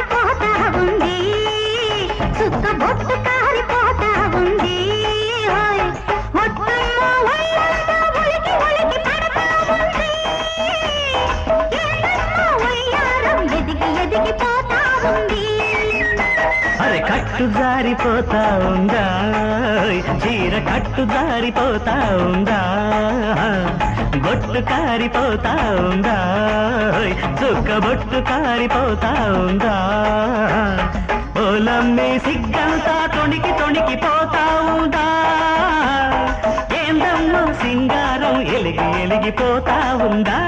కారిపోతా ఉంది. బొట్టు కారిపోతా ఉంది. కట్టు జారిపోతా ఉందా? చీర కట్టు జారిపోతా ఉందా? బొట్టు కారిపోతా ఉందా? చుక్క బొట్టు కారిపోతా ఉందా? ఓలమ్మే సిగ్గంతా తొణికి తొణికి పోతా ఉందా? ఏందమ్మో సింగారం ఎలిగి ఎలిగిపోతా ఉందా?